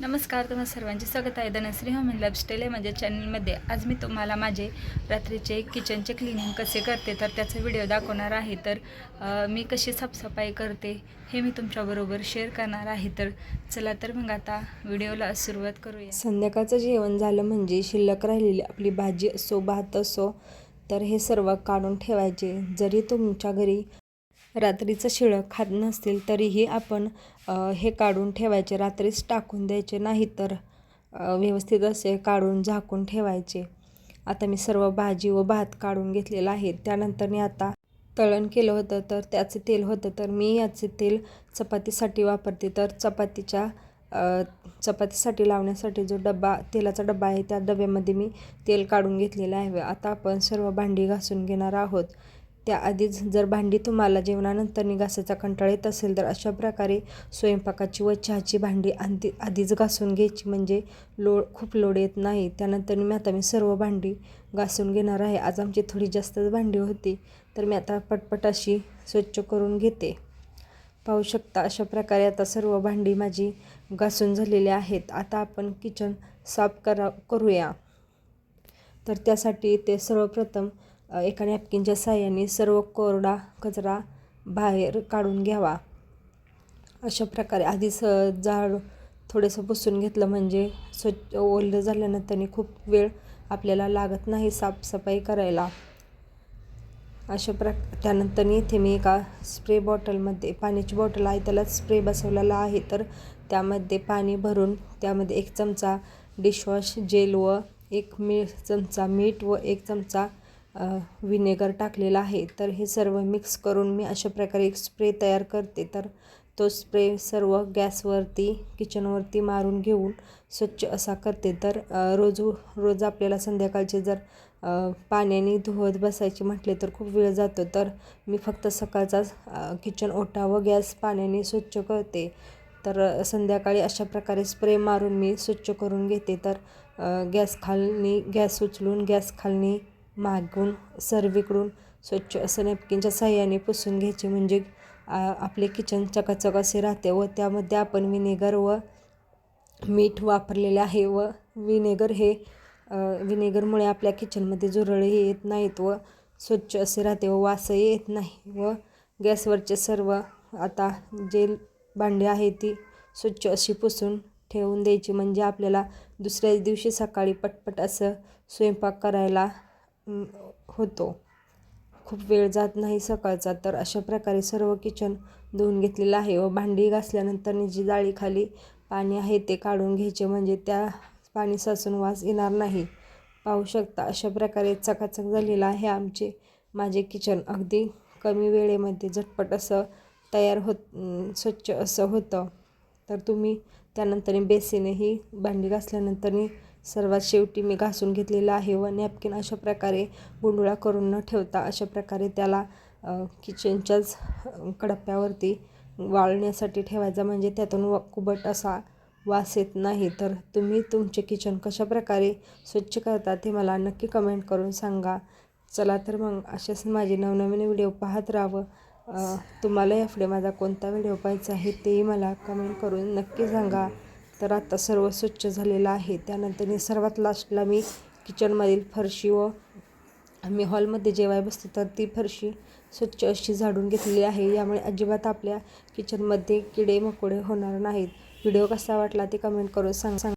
नमस्कार तुम्हा सर्वांचे स्वागत आहे. धनश्री होम लाईफस्टाईल या माझ्या चॅनलमध्ये. आज मी तुम्हाला माझे रात्रीचे किचनचे क्लिनिंग कसे करते तर त्याचा व्हिडिओ दाखवणार आहे. तर मी कशी साफसफाई करते हे मी तुमच्याबरोबर शेअर करणार आहे. तर चला तर मग आता व्हिडिओला सुरुवात करूया. संध्याकाळचं जेवण झालं म्हणजे शिल्लक राहिलेली आपली भाजी असो भात असो तर हे सर्व काढून ठेवायचे. जरी तुमच्या घरी रात्रीचं शिळं खात नसतील तरीही आपण हे काढून ठेवायचे. रात्रीच टाकून द्यायचे नाही तर व्यवस्थित असे काढून झाकून ठेवायचे. आता मी सर्व भाजी व भात काढून घेतलेला आहे. त्यानंतर मी आता तळण केलं होतं तर त्याचं तेल होतं तर मी याचे तेल चपातीसाठी वापरते. तर चपातीच्या चपातीसाठी लावण्यासाठी जो डबा तेलाचा डबा आहे त्या डब्यामध्ये मी तेल काढून घेतलेलं आहे. आता आपण सर्व भांडी घासून घेणार आहोत. त्याआधीच जर भांडी तुम्हाला जेवणानंतर घासायचा कंटाळा येत असेल तर अशा प्रकारे स्वयंपाकाची व चहाची भांडी आधी आधीच घासून घ्यायची. म्हणजे लोड खूप लोड येत नाही. त्यानंतर मी आता मी सर्व भांडी घासून घेणार आहे. आज आमची थोडी जास्तच भांडी होती तर मी आता पटपट अशी स्वच्छ करून घेते. पाहू शकता अशा प्रकारे आता सर्व भांडी माझी घासून झालेली आहेत. आता आपण किचन साफ करा करूया. तर त्यासाठी ते सर्वप्रथम एका नॅपकिनच्या साह्याने सर्व कोरडा कचरा बाहेर काढून घ्यावा. अशा प्रकारे आधीच अ, जाड थोडंसं पुसून घेतलं म्हणजे स्वच्छ ओलं झाल्यानंतर खूप वेळ आपल्याला लागत नाही साफसफाई करायला. अशा प्र त्यानंतर इथे मी एका स्प्रे बॉटलमध्ये पाण्याची बॉटल आहे त्याला स्प्रे बसवलेला आहे. तर त्यामध्ये पाणी भरून त्यामध्ये एक चमचा डिशवॉश जेल व एक मी चमचा मीठ व एक चमचा व्हिनेगर टाकलेला आहे तर हे सर्व मिक्स करून मी अशा प्रकारे एक स्प्रे तयार करते. तर तो स्प्रे सर्व गॅसवरती किचनवरती मारून घेऊन स्वच्छ असा करते. तर रोज रोज आपल्याला संध्याकाळचे जर पाण्याने धुवत बसायचे म्हटले तर खूप वेळ जातो. तर मी फक्त सकाळचाच किचन ओटा व गॅस पाण्याने स्वच्छ करते. तर संध्याकाळी अशा प्रकारे स्प्रे मारून मी स्वच्छ करून घेते. तर गॅस खालनी गॅस उचलून गॅस खालनी मागून सर्वीकडून स्वच्छ असं नॅपकिनच्या साह्याने पुसून घ्यायचे. म्हणजे आपले किचन चकाचक असे राहते व त्यामध्ये आपण विनेगर व मीठ वापरलेले आहे व विनेगर हे विनेगरमुळे आपल्या किचनमध्ये झुरळही येत नाहीत व स्वच्छ असे राहते व वासही येत नाही व गॅसवरचे सर्व आता जे भांडी आहे ती स्वच्छ अशी पुसून ठेवून द्यायची. म्हणजे आपल्याला दुसऱ्याच दिवशी सकाळी पटपट असं स्वयंपाक करायला होतो. खूप वेळ जात नाही सकाळचा तर अशा प्रकारे सर्व किचन धुवून घेतलेलं आहे व भांडी घासल्यानंतर जी जाळीखाली पाणी आहे ते काढून घ्यायचे म्हणजे त्या पाणी साचून वास येणार नाही. पाहू शकता अशा प्रकारे चकाचक झालेलं आहे आमचे माझे किचन अगदी कमी वेळेमध्ये झटपट असं तयार होत स्वच्छ असं होतं. तर तुम्ही त्यानंतर बेसीनेही भांडी घासल्यानंतर सर्वात शेवटी मी घासून घेतलेलं आहे व नॅपकिन अशा प्रकारे गुंडुळा करून न ठेवता अशा प्रकारे त्याला किचनच्याच कडप्प्यावरती वाळण्यासाठी ठेवायचा. म्हणजे त्यातून व कुबट असा वास येत नाही. तर तुम्ही तुमचे किचन कशा प्रकारे स्वच्छ करता ते मला नक्की कमेंट करून सांगा. चला तर मग असेच माझे नवनवीन व्हिडिओ पाहत राहावं. तुम्हाला यापुढे माझा कोणता व्हिडिओ पाहायचा आहे तेही मला कमेंट करून नक्की सांगा. तर आता सर्व स्वच्छ झालेलं आहे. त्यानंतर मी सर्वात लास्टला मी किचनमधील फरशी व आम्ही हॉलमध्ये जेवाय बसतो तर ती फरशी स्वच्छ अशी झाडून घेतलेली आहे. यामुळे अजिबात आपल्या किचनमध्ये किडे मकोडे होणार नाहीत. व्हिडिओ कसा वाटला ते कमेंट करून सांग सांग.